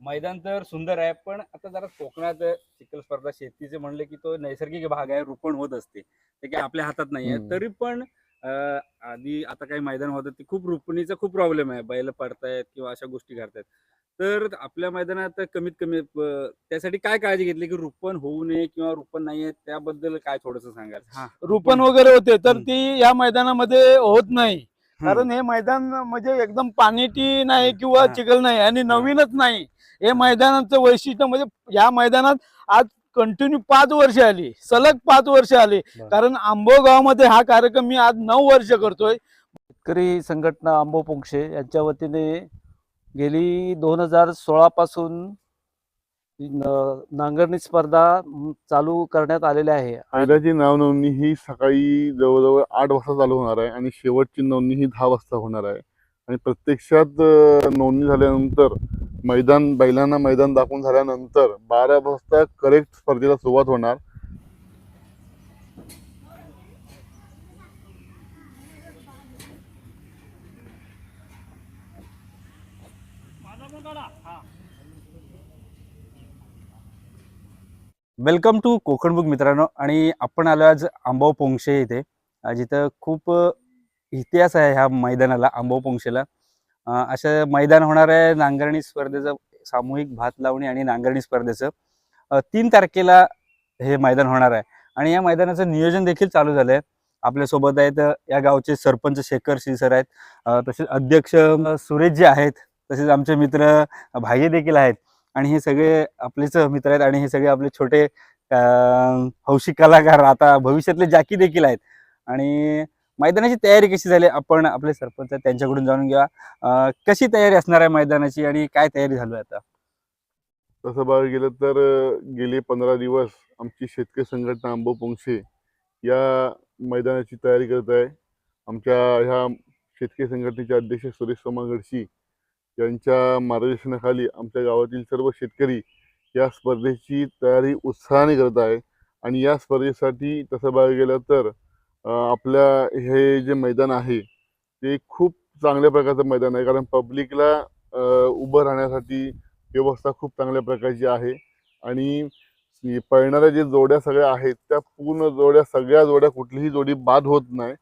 मैदान तर सुंदर आहे पण आता जरा कोकणात चिखल स्पर्धा शेतीचे म्हणले की तो नैसर्गिक भाग आहे रोपण होत असते ते काही आपल्या हातात नाही आहे. तरी पण आधी आता काही मैदान होतं ते खूप रुपणीचा खूप प्रॉब्लेम आहे बैल पडतायत किंवा अशा गोष्टी घडतायत तर आपल्या मैदानात कमीत कमी त्यासाठी काय काळजी घेतली की रुपण होऊ नये किंवा रुपण नाहीये त्याबद्दल काय थोडस सांगाल हा रुपण वगैरे होते तर. ती या मैदानामध्ये होत नाही. कारण हे मैदान म्हणजे एकदम पाणीटी नाही किंवा. चिखल नाही आणि नवीनच नाही. हे मैदानाचं वैशिष्ट्य म्हणजे या मैदानात आज कंटिन्यू पाच वर्ष आली. सलग पाच वर्ष आली. कारण आंबो गावामध्ये हा कार्यक्रम मी आज नऊ वर्ष करतोय. शेतकरी संघटना आंबो पोंक्षे यांच्या वतीने गेली दोन हजार सोळा पासून नांगरणी स्पर्धा चालू करण्यात आलेल्या आहे. आयराची नाव नोंदणी ही सकाळी जवळजवळ आठ वाजता चालू होणार आहे आणि शेवटची नोंदणी ही दहा वाजता होणार आहे. आणि प्रत्यक्षात नोंदणी झाल्यानंतर मैदान बैलांना मैदान दाखवून झाल्यानंतर बारा वाजता करेक्ट स्पर्धेला सुरुवात होणार. वेलकम टू कोकण बुक मित्रांनो. आणि आपण आलो आज आंबाव पोंगशे इथे. जिथं खूप इतिहास आहे ह्या मैदानाला आंबाव पोंगशेला. असं मैदान होणार आहे नांगरणी स्पर्धेचं सामूहिक भात लावणी आणि नांगरणी स्पर्धेचं. तीन तारखेला हे मैदान होणार आहे. आणि या मैदानाचं नियोजन देखील चालू झालं आहे आपल्यासोबत आहेत या गावचे सरपंच शेखर सर आहेत. तसेच अध्यक्ष सुरेश जे आहेत तसेच आमचे मित्र अं, भाई देखील आहेत. आणि हे सगळे आपलेच मित्र आहेत आणि हे सगळे आपले छोटे अं, हौशी कलाकार आता भविष्यातले जाकी देखील आहेत. आणि मैदानाची तयारी कशी झाली? आपण आपले सरपंच आहेत त्यांच्याकडून जाणून घ्या कशी तयारी असणार आहे मैदानाची आणि काय तयारी झाली आहे आता? तसं बघायला गेलं तर गेले पंधरा दिवस आमची शेतकरी संघटना आंबो पोंगशे या मैदानाची तयारी करत आहे. आमच्या ह्या शेतकरी संघटनेचे अध्यक्ष सुरेश सोमा गडशी यांच्या मार्गदर्शनाखाली आमच्या गावातील सर्व शेतकरी या स्पर्धेची तयारी उत्साहाने करत आहे. आणि या स्पर्धेसाठी तसं बघायला गेलं तर आपल्या हे जे मैदान आहे ते खूप चांगल्या प्रकारचं मैदान आहे. कारण पब्लिकला उभं राहण्यासाठी व्यवस्था खूप चांगल्या प्रकारची आहे. आणि पळणाऱ्या जे जोड्या सगळ्या आहेत त्या पूर्ण जोड्या सगळ्या जोड्या कुठलीही जोडी बाद होत नाही.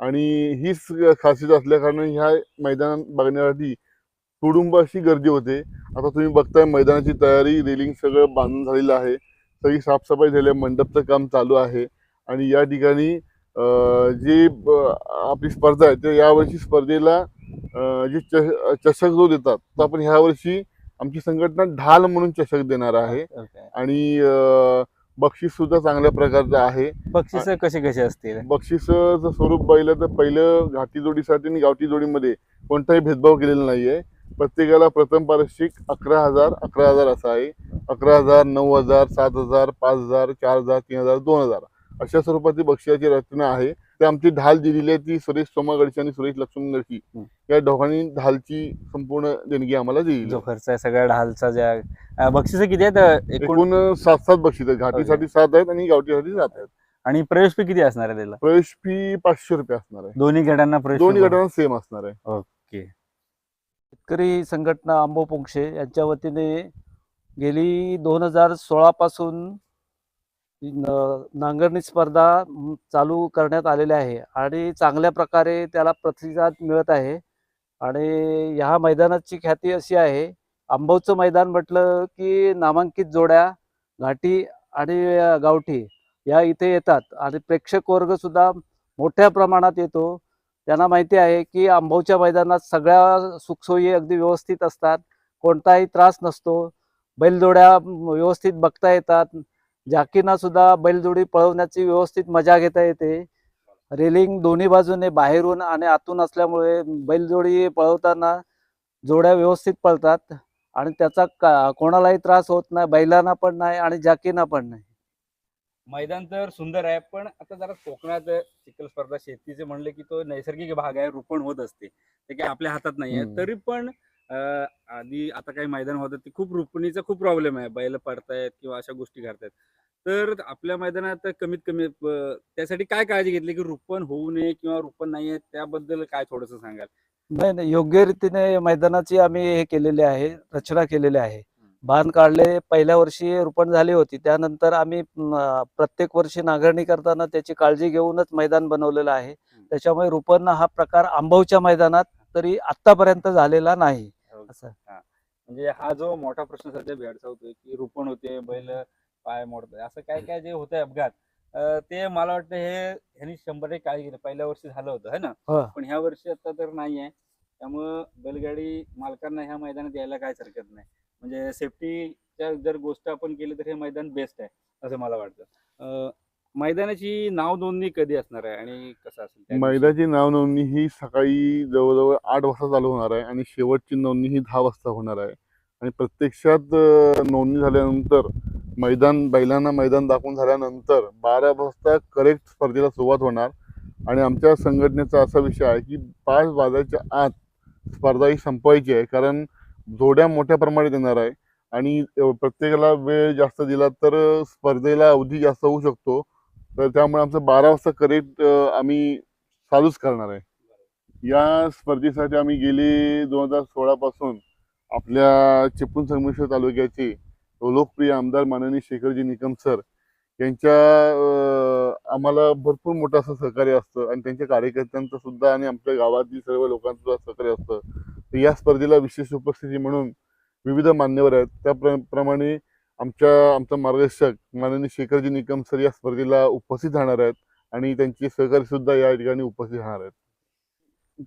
आणि हीच खासियत असल्याकारणाने ह्या मैदानात बघण्यासाठी तुडुंब अशी गर्दी होते. आता तुम्ही बघताय मैदानाची तयारी रेलिंग सगळं बांधून झालेलं आहे. सगळी साफसफाई झाली आहे मंडपचं काम चालू आहे. आणि या ठिकाणी जी आपली स्पर्धा आहे ते यावर्षी स्पर्धेला जे च- चषक जो देतात तो आपण ह्या वर्षी आमची संघटना ढाल म्हणून चषक देणार आहे. आणि बक्षीस सुद्धा चांगल्या प्रकारचं आहे. बक्षीस कसे कसे असतील? बक्षिसाचं स्वरूप पाहिलं तर पहिलं घाटी जोडीसाठी आणि गावठी जोडीमध्ये कोणताही भेदभाव केलेला नाहीये. प्रत्येकाला प्रथम पारितोषिक अकरा हजार अकरा हजार असं आहे. अकरा हजार नऊ हजार सात हजार पाच हजार चार हजार तीन हजार दोन हजार. अशा स्वरूपाची बक्षिसाची रचना आहे. ते आमची ढाल दिलेली आहे ती सुरेश सोमा गडशी आणि सुरेश लक्ष्मण गडशी हं. या दोघांनी ढालची संपूर्ण देणगी आम्हाला दिली जो खर्च आहे सगळ्या ढालचा ज्या बक्षीस किती आहेत एकूण? सात सात बक्षीस आहेत. घाटीसाठी सात आहेत आणि गावठीसाठी सात आहेत. आणि प्रवेश फी किती असणार आहे त्याला? प्रवेश फी पाचशे रुपये असणार आहे. दोन्ही गटांना प्रवेश दोन्ही गटांना सेम असणार आहे. शेतकरी संघटना आंबो पोंक्षे यांच्या वतीने गेली दोन हजार सोळापासून नांगरणी स्पर्धा चालू करण्यात आलेल्या आहे आणि चांगल्या प्रकारे त्याला प्रतिसाद मिळत आहे. आणि ह्या मैदानाची ख्याती अशी आहे आंबवचं मैदान म्हटलं की नामांकित जोड्या घाटी आणि गावठी या इथे येतात आणि प्रेक्षक वर्ग सुद्धा मोठ्या प्रमाणात येतो. त्यांना माहिती आहे की आंबवच्या मैदानात सगळ्या सुखसोयी अगदी व्यवस्थित असतात. कोणताही त्रास नसतो. बैलजोड्या व्यवस्थित बघता येतात. झाकींना सुद्धा बैलजोडी पळवण्याची व्यवस्थित मजा घेता येते. रेलिंग दोन्ही बाजूने बाहेरून आणि आतून असल्यामुळे बैलजोडी पळवताना जोड्या व्यवस्थित पळतात. आणि त्याचा का कोणालाही त्रास होत नाही बैलांना पण नाही आणि जाकींना पण नाही. मैदान तर सुंदर आहे पण आता जरा कोकणात चिखल स्पर्धा शेतीचे म्हणले की तो नैसर्गिक भाग आहे रोपण होत असते. ते काही आपल्या हातात नाही आहे. तरी पण आधी आता काही मैदान होतं ते खूप रुपणीचा खूप प्रॉब्लेम आहे. बैल पडतायत किंवा अशा गोष्टी घडतायत. तर आपल्या मैदानात कमीत कमी त्यासाठी काय काळजी घेतली की रुपण होऊ नये किंवा रुपण नाहीये त्याबद्दल काय थोडस सांगाल? नाही नाही. योग्य रीतीने मैदानाची आम्ही हे केलेले आहे रचना केलेली आहे. बांध काढले पहिल्या वर्षी रोपण झाली होती. त्यानंतर आम्ही प्रत्येक वर्षी नांगरणी करताना त्याची काळजी घेऊनच मैदान बनवलेलं आहे. त्याच्यामुळे रोपण हा प्रकार आंबवच्या मैदानात तरी आतापर्यंत झालेला नाही. असं. म्हणजे हा जो मोठा प्रश्न सध्या भेडसावतोय की रुपण होते बैल पाय मोडतोय असं काय काय जे होतंय अपघात ते मला वाटतं हे ह्यांनी शंभर एक काळजी घेतली. पहिल्या वर्षी झालं होतं है ना? हो. पण ह्या वर्षी आता तर नाही आहे त्यामुळं बैलगाडी मालकांना ह्या मैदानात यायला काहीच हरकत नाही. म्हणजे सेफ्टीच्या जर गोष्ट आपण केली तर हे मैदान बेस्ट आहे असं मला वाटतं. मैदानाची नाव नोंदणी कधी असणार आहे आणि कसं असेल मैदानाची नाव नोंदणी ही सकाळी जवळजवळ आठ वाजता चालू होणार आहे आणि शेवटची नोंदणी ही दहा वाजता होणार आहे. आणि प्रत्यक्षात नोंदणी झाल्यानंतर मैदान बैलांना मैदान दाखवून झाल्यानंतर बारा वाजता करेक्ट स्पर्धेला सुरुवात होणार. आणि आमच्या संघटनेचा असा विषय आहे की पाच वाजायच्या आत स्पर्धा ही संपवायची आहे. कारण जोड्या मोठ्या प्रमाणात येणार आहे. आणि प्रत्येकाला वेळ जास्त दिला तर स्पर्धेला अवधी जास्त होऊ शकतो. तर त्यामुळे आमचं बारा वाजता करेक्ट आम्ही चालूच करणार आहे. या स्पर्धेसाठी आम्ही गेले दोन हजार सोळापासून आपल्या चिपळूण संगमेश्वर तालुक्याचे लोकप्रिय आमदार माननीय शेखरजी निकम सर यांच्या आम्हाला भरपूर मोठं असं सहकार्य असतं. आणि त्यांच्या कार्यकर्त्यांचं सुद्धा आणि आमच्या गावातील सर्व लोकांचं सुद्धा सहकार्य असतं. तर या स्पर्धेला विशेष उपस्थिती म्हणून विविध मान्यवर आहेत. त्याप्रमाणे आमच्या आमचा मार्गदर्शक माननीय शेखरजी निकम सर या स्पर्धेला उपस्थित राहणार आहेत आणि त्यांचे सहकारी सुद्धा या ठिकाणी उपस्थित राहणार आहेत.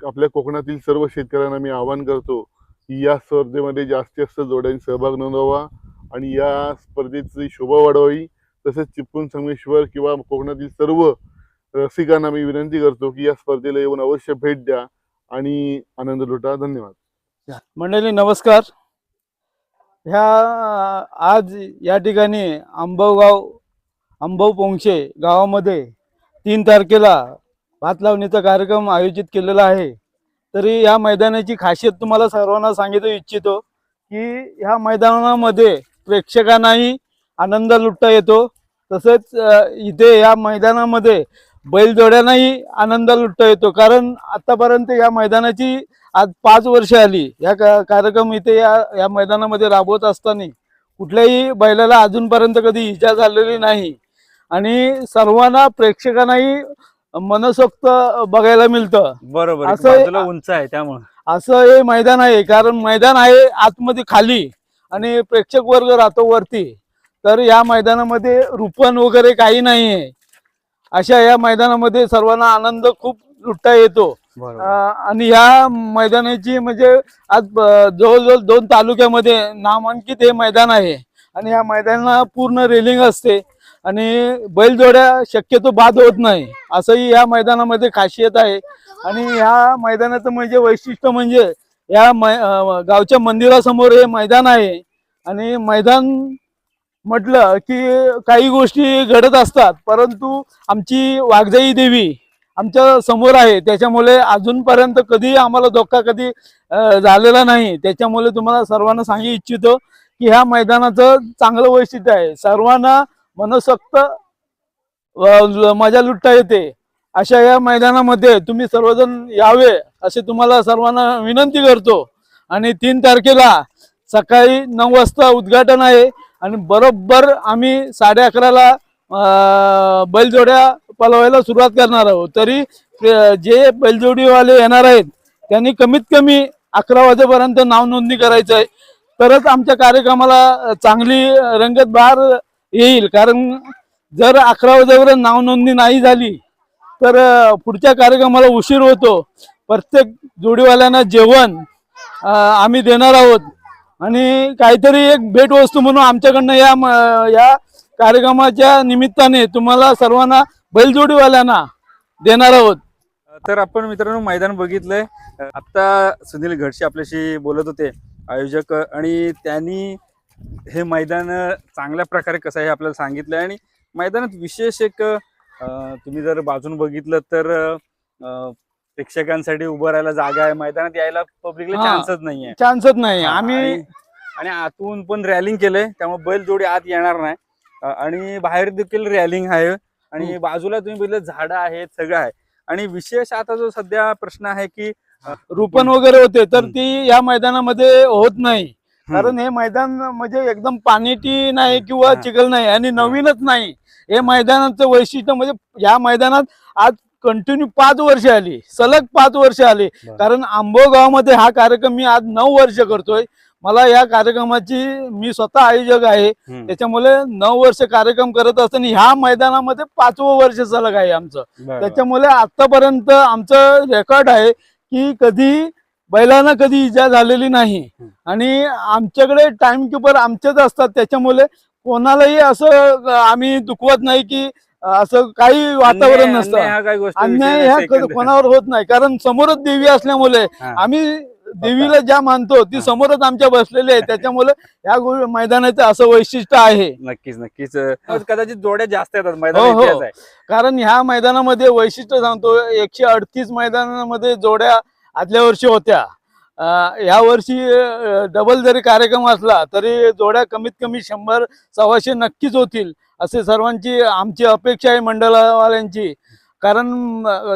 आपल्या कोकणातील सर्व शेतकऱ्यांना मी आवाहन करतो की या स्पर्धेमध्ये जास्तीत जास्त जोड्यांनी सहभाग नोंदवा आणि या स्पर्धेची शोभा वाढवावी. तसेच चिपळूण संगमेश्वर किंवा कोकणातील सर्व रसिकांना मी विनंती करतो की या स्पर्धेला येऊन अवश्य भेट द्या. आणि आनंद लुटा. धन्यवाद. मंडळी नमस्कार. ह्या आज या ठिकाणी आंबवगाव आंबव पोंगशे गावामध्ये तीन तारखेला भात लावणीचा कार्यक्रम आयोजित केलेला आहे. तरी या मैदानाची खासियत तुम्हाला सर्वांना सांगितू इच्छितो की ह्या मैदानामध्ये प्रेक्षकांनाही आनंद लुटता येतो. तसंच इथे या मैदानामध्ये बैलजोड्यांनाही आनंद लुटता येतो. कारण आतापर्यंत या मैदानाची आज पाच वर्ष आली. या कार्यक्रम इथे या या मैदानामध्ये राबवत असताना कुठल्याही बैलाला अजूनपर्यंत कधी इजा झालेली नाही. आणि सर्वांना प्रेक्षकांनाही मनसोक्त बघायला मिळतं. बरोबर. असं- उंच आहे त्यामुळं. असं हे मैदान आहे. कारण मैदान आहे आतमध्ये खाली आणि प्रेक्षक वर्ग राहतो वरती. तर या मैदानामध्ये रुपण वगैरे काही नाही आहे अशा या मैदानामध्ये सर्वांना आनंद खूप लुटता येतो. आणि ह्या मैदानाची म्हणजे आज जवळजवळ दोन तालुक्यामध्ये नामांकित हे मैदान आहे. आणि या मैदानाला पूर्ण रेलिंग असते. आणि बैलजोड्या शक्यतो बाद होत नाही. असंही या मैदानामध्ये खासियत आहे. आणि ह्या मैदानाचं म्हणजे वैशिष्ट्य म्हणजे या मै गावच्या मंदिरासमोर हे मैदान आहे. आणि मैदान म्हटलं की काही गोष्टी घडत असतात परंतु आमची वाघजाई देवी आमच्यासमोर आहे. त्याच्यामुळे अजूनपर्यंत कधी आम्हाला धोका कधी झालेला नाही. त्याच्यामुळे तुम्हाला सर्वांना सांगू इच्छितो की ह्या मैदानाचं चांगलं वैशिष्ट्य आहे. सर्वांना मनसक्त मजा लुटता येते. अशा या मैदानामध्ये तुम्ही सर्वजण यावे असे तुम्हाला सर्वांना विनंती करतो. आणि तीन तारखेला सकाळी नऊ वाजता उद्घाटन आहे. आणि बरोबर आम्ही साडे अकराला बैलजोड्या पलवायला सुरुवात करणार आहोत. तरी जे बैलजोडीवाले येणार आहेत त्यांनी कमीत कमी अकरा वाजेपर्यंत नाव नोंदणी करायचं आहे. तरच आमच्या कार्यक्रमाला चांगली रंगत बहार येईल. कारण जर अकरा वाजेपर्यंत नाव नोंदणी नाही झाली तर पुढच्या कार्यक्रमाला उशीर होतो. प्रत्येक जोडीवाल्यांना जेवण आम्ही देणार आहोत. आणि काहीतरी एक भेटवस्तू म्हणून आमच्याकडनं या या कार्यक्रमाच्या निमित्ताने तुम्हाला सर्वांना बैलजोडीवाल्यांना देणार आहोत. तर आपण मित्रांनो मैदान बघितलंय. आता सुनील घडशी आपल्याशी बोलत होते आयोजक आणि त्यांनी हे मैदान चांगल्या प्रकारे कसं आहे आपल्याला सांगितलं आणि मैदानात विशेष एक तुम्ही जर बाजून बघितलं तर अं, प्रेक्षकांसाठी उभं राहायला जागा आहे मैदानात यायला पब्लिकला हा. चान्सच नाहीये. चान्सच नाही. आम्ही आणि- आणि आतून पण रॅलिंग केलंय त्यामुळे बैल जोडी आत येणार नाही. अ, आणि बाहेर देखील रॅलिंग आहे आणि बाजूला तुम्ही बघितलं झाडं आहेत सगळं आहे. आणि विशेष आता जो सध्या प्रश्न आहे की रुपण वगैरे होते तर हम्म. ती या मैदानामध्ये होत नाही. कारण हे मैदान म्हणजे एकदम पाणीटी नाही किंवा हा. चिखल नाही आणि नवीनच नाही. हे मैदानाचं वैशिष्ट्य म्हणजे या मैदानात आज कंटिन्यू पाच वर्ष आली सलग पाच वर्ष आली. कारण आंबो गावामध्ये हा कार्यक्रम मी आज नऊ वर्ष करतोय मला या कार्यक्रमाची मी स्वतः आयोजक आहे. त्याच्यामुळे नऊ वर्ष कार्यक्रम करत असताना ह्या मैदानामध्ये पाचवं वर्ष सलग आहे आमचं. त्याच्यामुळे आतापर्यंत आमचं रेकॉर्ड आहे की कधी बैलांना कधी इजा झालेली नाही. आणि आमच्याकडे टाइम किपर आमचेच असतात त्याच्यामुळे कोणालाही असं आम्ही दुखवत नाही की असं काही वातावरण नसतं. अन्याय ह्या. कोणावर होत नाही. कारण समोरच देवी असल्यामुळे. आम्ही देवीला ज्या मानतो ती. समोरच आमच्या बसलेली आहे. त्याच्यामुळे या मैदानाचं असं वैशिष्ट्य आहे. नक्कीच नक्कीच. कदाचित जोड्या जास्त येतात. मैदान हो, हो. कारण ह्या मैदानामध्ये वैशिष्ट्य सांगतो एकशे अडतीस मैदानामध्ये जोड्या आदल्या वर्षी होत्या. अं, ह्या वर्षी डबल जरी कार्यक्रम असला तरी जोड्या कमीत कमी शंभर सव्वाशे नक्कीच होतील असे सर्वांची आमची अपेक्षा आहे मंडळावाल्यांची. कारण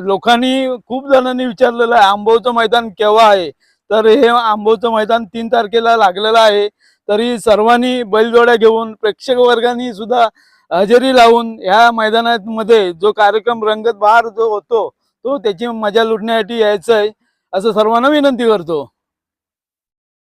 लोकांनी खूप जणांनी विचारलेलं आहे आंबोचं मैदान केव्हा आहे? तर हे आंबोचं मैदान तीन तारखेला लागलेलं आहे. तरी सर्वांनी बैलजोड्या घेऊन प्रेक्षक वर्गांनी सुद्धा हजेरी लावून ह्या मैदानामध्ये जो कार्यक्रम रंगत बहार जो होतो तो त्याची मजा लुटण्यासाठी यायचं आहे असं सर्वांना विनंती करतो.